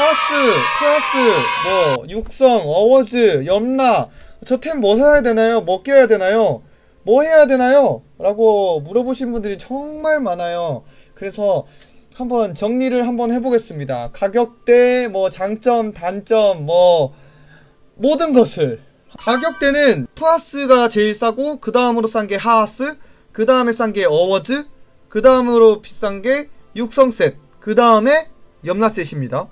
하스, 플러스, 뭐 육성, 어워즈, 염라 저 템 뭐 사야 되나요? 뭐 껴야 되나요? 뭐 해야 되나요? 라고 물어보신 분들이 정말 많아요. 그래서 한번 정리를 한번 해보겠습니다. 가격대, 뭐 장점, 단점, 뭐 모든 것을 가격대는 푸아스가 제일 싸고 그 다음으로 싼 게 하하스, 그 다음에 싼 게 어워즈, 그 다음으로 비싼 게 육성셋, 그 다음에 염라셋입니다.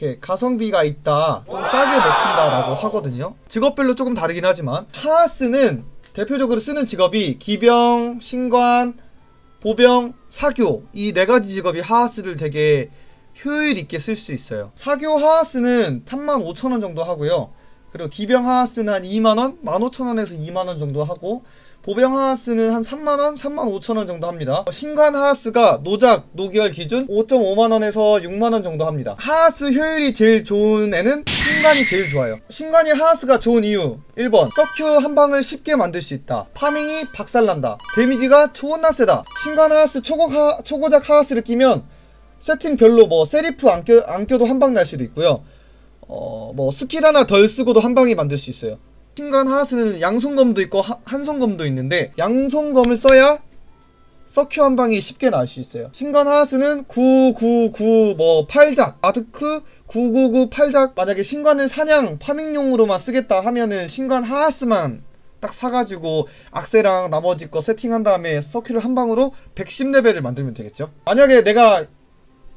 이렇게 가성비가 있다, 좀 싸게 먹힌다라고 하거든요. 직업별로 조금 다르긴 하지만 하하스는 대표적으로 쓰는 직업이 기병, 신관, 보병, 사교 이 네 가지 직업이 하하스를 되게 효율 있게 쓸 수 있어요. 사교 하하스는 35,000원 정도 하고요. 그리고 기병 하하스는 한 2만원, 15,000원에서 2만원 정도 하고 보병 하하스는 한 3만원, 35,000원 정도 합니다. 신관 하하스가 노작, 노기열 기준 5.5만원에서 6만원 정도 합니다. 하하스 효율이 제일 좋은 애는 신관이 제일 좋아요. 신관이 하하스가 좋은 이유 1번 서큐 한 방을 쉽게 만들 수 있다. 파밍이 박살난다. 데미지가 존나 세다. 신관 하하스 초고 하, 초고작 하하스를 끼면 세팅별로 뭐 세리프 안, 껴, 안 껴도 한 방 날 수도 있고요. 어, 뭐 스킬 하나 덜 쓰고도 한 방에 만들 수 있어요. 신관 하하스는 양손검도 있고 하- 한손검도 있는데 양손검을 써야 서큐 한 방이 쉽게 나올 수 있어요. 신관 하하스는 999뭐 팔작 아드크 999 팔작 만약에 신관을 사냥 파밍용으로만 쓰겠다 하면은 신관 하하스만 딱 사가지고 악세랑 나머지 거 세팅한 다음에 서큐를 한 방으로 110레벨을 만들면 되겠죠. 만약에 내가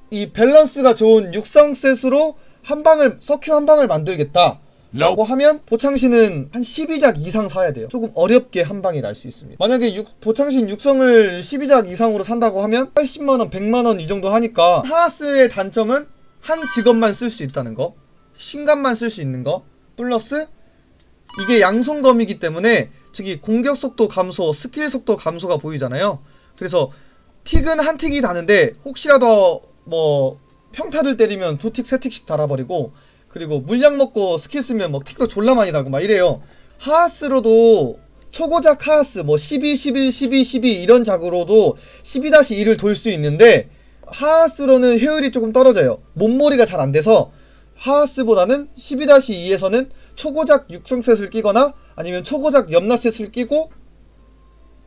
이 밸런스가 좋은 육성셋으로 한 방을 서큐 한 방을 만들겠다. 라고 하면 보창신은 한 12작 이상 사야 돼요. 조금 어렵게 한 방이 날 수 있습니다. 만약에 육- 보창신 육성을 12작 이상으로 산다고 하면 80만 원, 100만 원 이 정도 하니까 하하스의 단점은 한 직업만 쓸 수 있다는 거. 신간만 쓸 수 있는 거. 플러스 이게 양손검이기 때문에 저기 공격 속도 감소, 스킬 속도 감소가 보이잖아요. 그래서 틱은 한 틱이 다는데 혹시라도 뭐 평타를 때리면 두 틱, 세 틱씩 달아버리고 그리고 물약 먹고 스킬 쓰면 뭐 틱도 졸라 많이 달고 막 이래요. 하하스로도 초고작 하하스 뭐 12, 11, 12, 12 이런 작으로도 12-1을 돌수 있는데 하하스로는 효율이 조금 떨어져요. 몸몰이가 잘 안 돼서 하하스보다는 12-2에서는 초고작 육성셋을 끼거나 아니면 초고작 염라셋을 끼고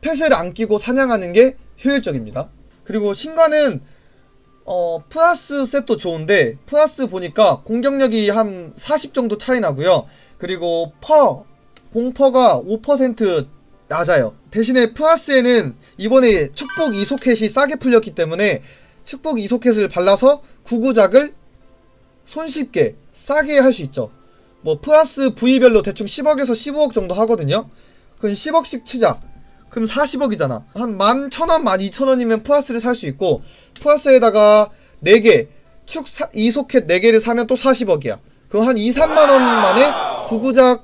펫을 안 끼고 사냥하는 게 효율적입니다. 그리고 신관은 어 프라스 셋도 좋은데 프라스 보니까 공격력이 한 40 정도 차이 나고요. 그리고 퍼 공퍼가 5% 낮아요. 대신에 프라스에는 이번에 축복 이소켓이 싸게 풀렸기 때문에 축복 이소켓을 발라서 구구작을 손쉽게 싸게 할 수 있죠. 뭐 플러스 부위별로 대충 10억에서 15억 정도 하거든요. 그럼 10억씩 치자. 그럼 40억이잖아. 한 11,000원, 12,000원이면 플러스를 살 수 있고 플러스에다가 4개, 축 사, 이소켓 4개를 사면 또 40억이야. 그럼 한 2, 3만 원 만에 구구작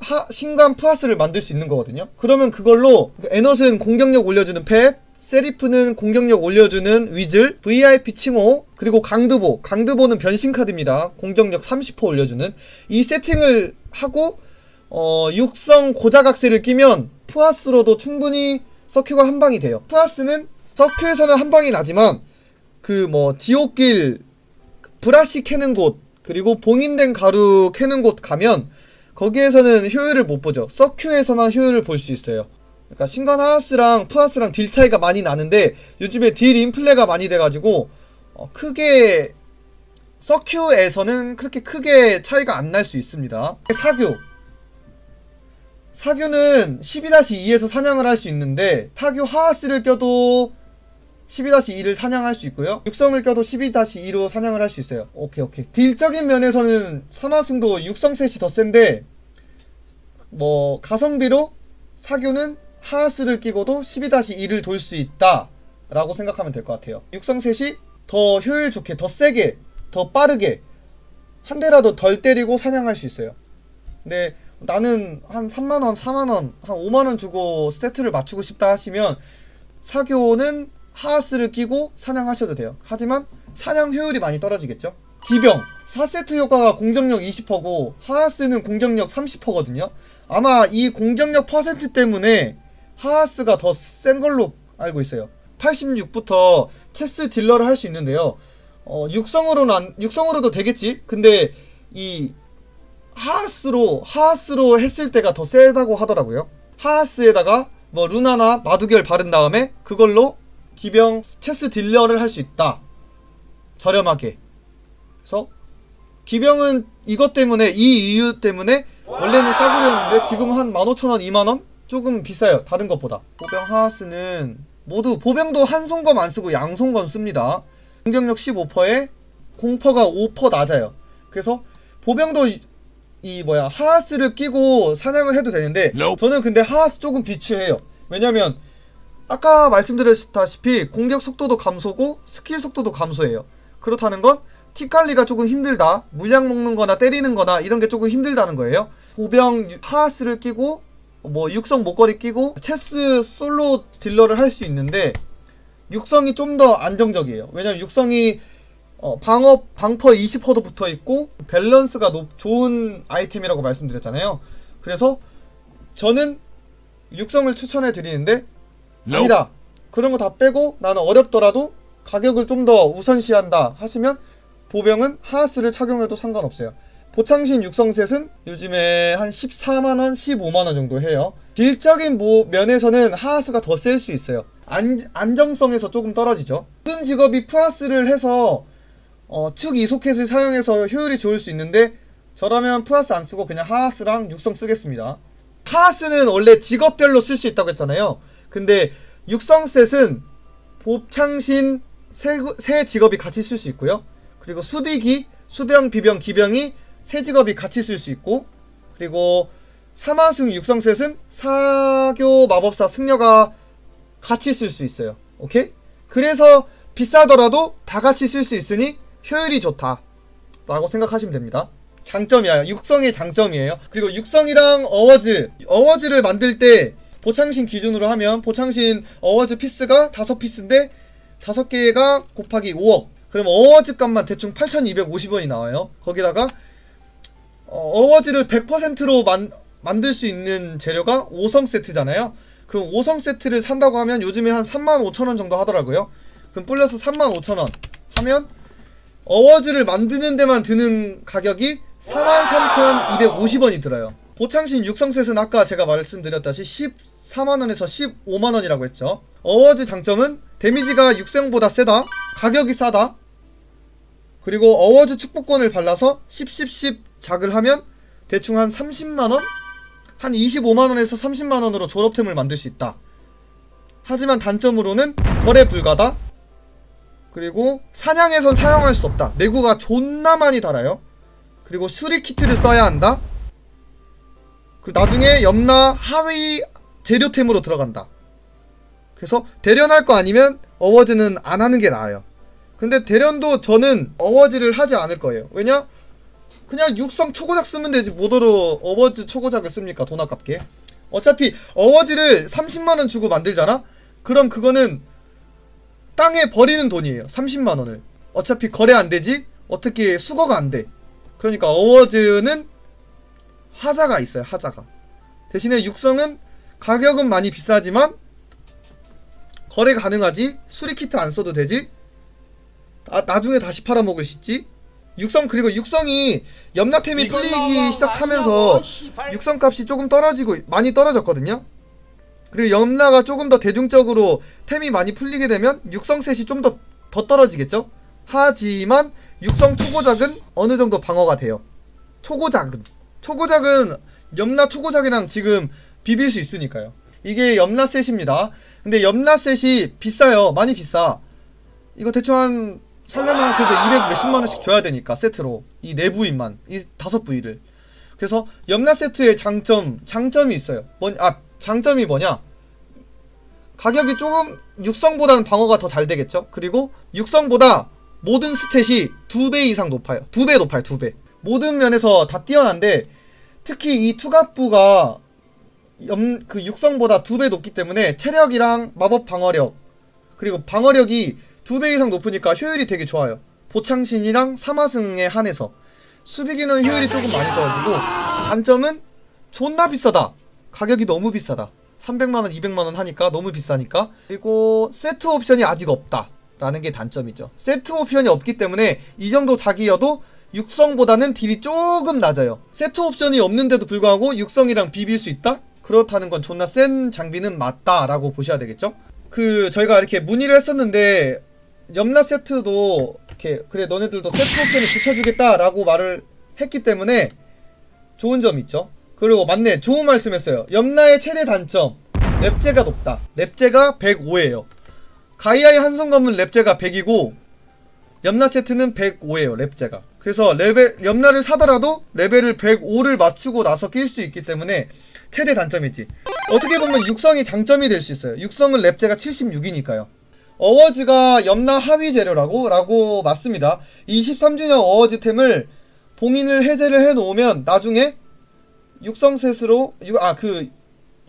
하, 신관 플러스를 만들 수 있는 거거든요. 그러면 그걸로 에넛은 공격력 올려주는 펫, 세리프는 공격력 올려주는 위즐, VIP 칭호, 그리고 강드보. 강드보는 변신 카드입니다. 공격력 30% 올려주는 이 세팅을 하고 어, 육성 고자각세를 끼면 푸아스로도 충분히 서큐가 한 방이 돼요. 푸아스는 서큐에서는 한 방이 나지만 그 뭐 지옥길 브라시 캐는 곳 그리고 봉인된 가루 캐는 곳 가면 거기에서는 효율을 못 보죠. 서큐에서만 효율을 볼 수 있어요. 그러니까 신관 하하스랑 푸아스랑 딜 차이가 많이 나는데 요즘에 딜 인플레가 많이 돼가지고 어, 크게 서큐에서는 그렇게 크게 차이가 안 날 수 있습니다. 사교 사교는 12-2에서 사냥을 할 수 있는데 사교 하하스를 껴도 12-2를 사냥할 수 있고요. 육성을 껴도 12-2로 사냥을 할 수 있어요. 오케이 오케이. 딜적인 면에서는 산화승도 육성 셋이 더 센데 뭐 가성비로 사교는 하하스를 끼고도 12-2를 돌 수 있다 라고 생각하면 될 것 같아요. 육성 셋이 더 효율 좋게 더 세게 더 빠르게 한 대라도 덜 때리고 사냥할 수 있어요. 근데 나는 한 3만원, 4만원, 한 5만원 주고 세트를 맞추고 싶다 하시면 사교는 하하스를 끼고 사냥하셔도 돼요. 하지만 사냥 효율이 많이 떨어지겠죠? 기병 4세트 효과가 공격력 20%고 하하스는 공격력 30%거든요. 아마 이 공격력 퍼센트 때문에 하하스가 더 센 걸로 알고 있어요. 86부터 체스 딜러를 할 수 있는데요. 어, 육성으로는 안, 육성으로도 되겠지. 근데 이 하하스로 하하스로 했을 때가 더 세다고 하더라고요. 하하스에다가 뭐 루나나 마두결 바른 다음에 그걸로 기병 체스 딜러를 할 수 있다. 저렴하게. 그래서 기병은 이것 때문에 이 이유 때문에 원래는 싸구려였는데 지금 한 15,000원, 2만원? 조금 비싸요. 다른 것보다. 보병 하하스는 모두 보병도 한 송검 안 쓰고 양 송검 씁니다. 공격력 15%에 공퍼가 5% 낮아요. 그래서 보병도 이, 이 뭐야 하하스를 끼고 사냥을 해도 되는데. 저는 근데 하하스 조금 비추해요. 왜냐면 아까 말씀드렸다시피 공격 속도도 감소고 스킬 속도도 감소해요. 그렇다는 건티 관리가 조금 힘들다. 물약 먹는 거나 때리는 거나 이런 게 조금 힘들다는 거예요. 보병 유- 하하스를 끼고 뭐 육성 목걸이 끼고 체스 솔로 딜러를 할 수 있는데 육성이 좀 더 안정적이에요. 왜냐면 육성이 어, 방어 방퍼 20%도 붙어 있고 밸런스가 높, 좋은 아이템이라고 말씀드렸잖아요. 그래서 저는 육성을 추천해 드리는데 아니다. 그런 거 다 빼고 나는 어렵더라도 가격을 좀 더 우선시한다 하시면 보병은 하하스를 착용해도 상관없어요. 보창신 육성셋은 요즘에 한 14만원, 15만원 정도 해요. 딜적인 뭐 면에서는 하하스가 더 셀 수 있어요. 안, 안정성에서 조금 떨어지죠. 모든 직업이 푸아스를 해서 어, 축 이 소켓을 사용해서 효율이 좋을 수 있는데 저라면 푸아스 안 쓰고 그냥 하하스랑 육성 쓰겠습니다. 하하스는 원래 직업별로 쓸 수 있다고 했잖아요. 근데 육성셋은 봅창신 세, 세 직업이 같이 쓸 수 있고요. 그리고 수비기, 수병, 비병, 기병이 세 직업이 같이 쓸 수 있고 그리고 사마승 육성셋은 사교 마법사 승려가 같이 쓸 수 있어요. 오케이? 그래서 비싸더라도 다 같이 쓸 수 있으니 효율이 좋다. 라고 생각하시면 됩니다. 장점이야. 육성의 장점이에요. 그리고 육성이랑 어워즈, 어워즈를 만들 때 보창신 기준으로 하면 보창신 어워즈 피스가 5피스인데 5개가 곱하기 5억. 그럼 어워즈 값만 대충 8,250원이 나와요. 거기다가 어, 어워즈를 100%로 만, 만들 수 있는 재료가 5성 세트잖아요. 그 5성 세트를 산다고 하면 요즘에 한 35,000원 정도 하더라고요. 그럼 플러스 35,000원 하면 어워즈를 만드는 데만 드는 가격이 43,250원이 들어요. 보창신 육성셋은 아까 제가 말씀드렸다시 14만원에서 15만원이라고 했죠. 어워즈 장점은 데미지가 육성보다 세다. 가격이 싸다. 그리고 어워즈 축복권을 발라서 10, 10, 10 작을 하면 대충 한 30만원? 한 25만원에서 30만원으로 졸업템을 만들 수 있다. 하지만 단점으로는 거래 불가다. 그리고 사냥에선 사용할 수 없다. 내구가 존나 많이 달아요. 그리고 수리 키트를 써야 한다. 그 나중에 염라 하위 재료템으로 들어간다. 그래서 대련할 거 아니면 어워즈는 안 하는 게 나아요. 근데 대련도 저는 어워즈를 하지 않을 거예요. 왜냐? 그냥 육성 초고작 쓰면 되지 뭐더러 어워즈 초고작을 씁니까? 돈 아깝게. 어차피 어워즈를 30만원 주고 만들잖아? 그럼 그거는 땅에 버리는 돈이에요. 30만 원을. 어차피 거래 안 되지? 어떻게 수거가 안 돼. 그러니까 어워즈는 하자가 있어요. 하자가. 대신에 육성은 가격은 많이 비싸지만 거래 가능하지? 수리 키트 안 써도 되지? 아, 나중에 다시 팔아먹을 수 있지? 육성 그리고 육성이 염라템이 풀리기 시작하면서 육성 값이 조금 떨어지고 많이 떨어졌거든요. 그리고 염라가 조금 더 대중적으로 템이 많이 풀리게 되면 육성셋이 좀 더 더 떨어지겠죠? 하지만 육성 초고작은 어느 정도 방어가 돼요. 초고작은 초고작은 염라 초고작이랑 지금 비빌 수 있으니까요. 이게 염라셋입니다. 근데 염라셋이 비싸요. 많이 비싸. 이거 대충 한 살려면 그래도 200 몇십만 원씩 줘야 되니까 세트로 이 네 부위만 이 다섯 부위를 그래서 염라 세트의 장점 장점이 있어요. 뭐냐 아 장점이 뭐냐? 가격이 조금 육성보다는 방어가 더 잘 되겠죠. 그리고 육성보다 모든 스탯이 두 배 이상 높아요. 두 배 높아요. 두 배. 모든 면에서 다 뛰어난데 특히 이 투갑부가 염, 그 육성보다 두 배 높기 때문에 체력이랑 마법 방어력 그리고 방어력이 두 배 이상 높으니까 효율이 되게 좋아요. 보창신이랑 사마승에 한해서 수비기는 효율이 조금 많이 떨어지고 단점은 존나 비싸다. 가격이 너무 비싸다. 300만원, 200만원 하니까 너무 비싸니까. 그리고 세트 옵션이 아직 없다. 라는 게 단점이죠. 세트 옵션이 없기 때문에 이 정도 자기여도 육성보다는 딜이 조금 낮아요. 세트 옵션이 없는데도 불구하고 육성이랑 비빌 수 있다? 그렇다는 건 존나 센 장비는 맞다라고 보셔야 되겠죠? 그 저희가 이렇게 문의를 했었는데 염라 세트도 이렇게 그래 너네들도 세트 옵션을 붙여주겠다라고 말을 했기 때문에 좋은 점 있죠. 그리고 맞네 좋은 말씀했어요. 염라의 최대 단점 랩제가 높다. 랩제가 105예요. 가이아의 한성 검은 랩제가 100이고 염라 세트는 105예요 랩제가. 그래서 레벨 염라를 사더라도 레벨을 105를 맞추고 나서 낄 수 있기 때문에 최대 단점이지. 어떻게 보면 육성이 장점이 될 수 있어요. 육성은 랩제가 76이니까요. 어워즈가 염라 하위 재료라고 라고 맞습니다. 23주년 어워즈템을 봉인을 해제를 해 놓으면 나중에 육성 셋으로 아 그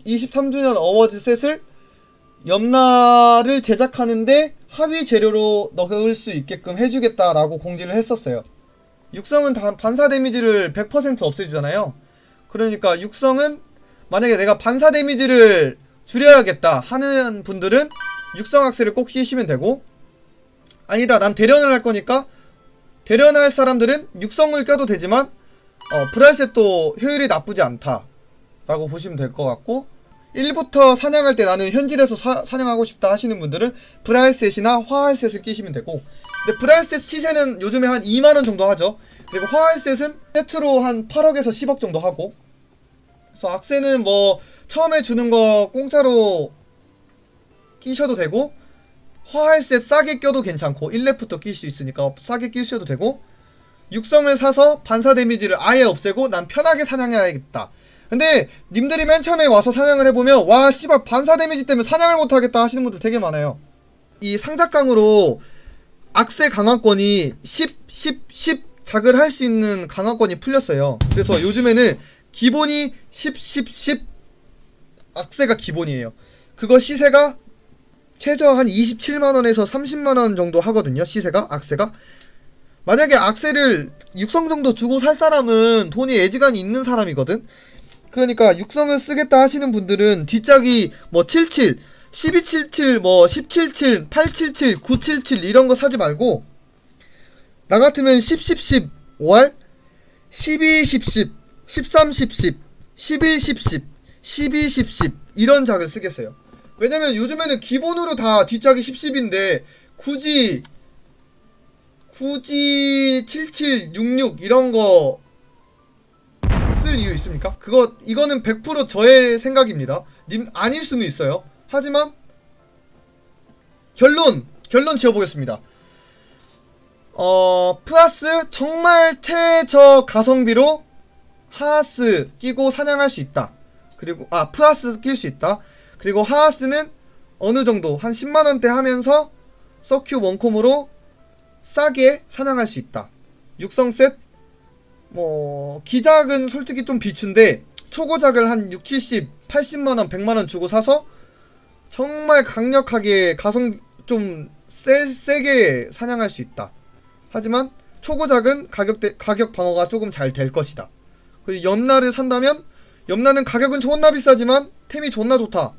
23주년 어워즈 셋을 염라를 제작하는데 하위 재료로 넣을 수 있게끔 해주겠다라고 공지를 했었어요. 육성은 다 반사 데미지를 100% 없애주잖아요. 그러니까 육성은 만약에 내가 반사 데미지를 줄여야겠다 하는 분들은 육성 악세를 꼭 끼시면 되고 아니다 난 대련을 할 거니까 대련할 사람들은 육성을 껴도 되지만 어, 브랄셋도 효율이 나쁘지 않다 라고 보시면 될 것 같고 1부터 사냥할 때 나는 현질에서 사, 사냥하고 싶다 하시는 분들은 브랄셋이나 화할셋을 끼시면 되고 근데 브랄셋 시세는 요즘에 한 2만원 정도 하죠. 그리고 화할셋은 세트로 한 8억에서 10억 정도 하고 그래서 악세는 뭐 처음에 주는 거 공짜로 끼셔도 되고 화할셋 싸게 껴도 괜찮고 1렙부터 낄 수 있으니까 싸게 끼셔도 되고 육성을 사서 반사 데미지를 아예 없애고 난 편하게 사냥해야겠다. 근데 님들이 맨 처음에 와서 사냥을 해보면 와 씨발 반사 데미지 때문에 사냥을 못하겠다 하시는 분들 되게 많아요. 이 상작강으로 악세 강화권이 10, 10, 10 작을 할 수 있는 강화권이 풀렸어요. 그래서 요즘에는 기본이 10, 10, 10 악세가 기본이에요. 그거 시세가 최저 한 27만원에서 30만원 정도 하거든요 시세가 악세가 만약에 악세를 육성 정도 주고 살 사람은 돈이 애지간히 있는 사람이거든 그러니까 육성을 쓰겠다 하시는 분들은 뒷짝이 뭐 77, 1277, 뭐 1077, 877, 977 이런 거 사지 말고 나 같으면 10, 10, 10, 5할 12, 10, 10, 13, 10, 10, 11, 10, 10, 12, 10, 10 이런 작을 쓰겠어요. 왜냐면 요즘에는 기본으로 다 뒷짝이 10, 10인데 굳이 굳이 77, 66 이런 거 쓸 이유 있습니까? 그거 이거는 100% 저의 생각입니다. 님 아닐 수는 있어요. 하지만 결론 결론 지어보겠습니다. 어 플러스 정말 최저 가성비로 하하스 끼고 사냥할 수 있다. 그리고 아 플러스 낄 수 있다. 그리고 하하스는 어느 정도 한 10만 원대 하면서 서큐 원콤으로 싸게 사냥할 수 있다. 육성 셋 뭐 기작은 솔직히 좀 비추인데 초고작을 한 6, 70, 80만 원, 100만 원 주고 사서 정말 강력하게 가성 좀 세, 세게 사냥할 수 있다. 하지만 초고작은 가격 대, 가격 방어가 조금 잘 될 것이다. 그리고 염라를 산다면 염라는 가격은 존나 비싸지만 템이 존나 좋다.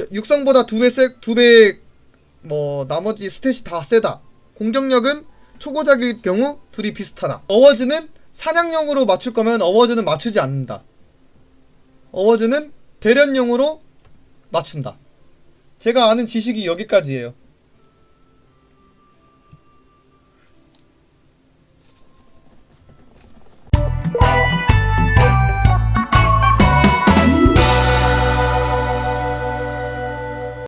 여- 육성보다 두 배 세, 두배 뭐 나머지 스탯이 다 세다. 공격력은 초고작일 경우 둘이 비슷하다. 어워즈는 사냥용으로 맞출 거면 어워즈는 맞추지 않는다. 어워즈는 대련용으로 맞춘다. 제가 아는 지식이 여기까지예요.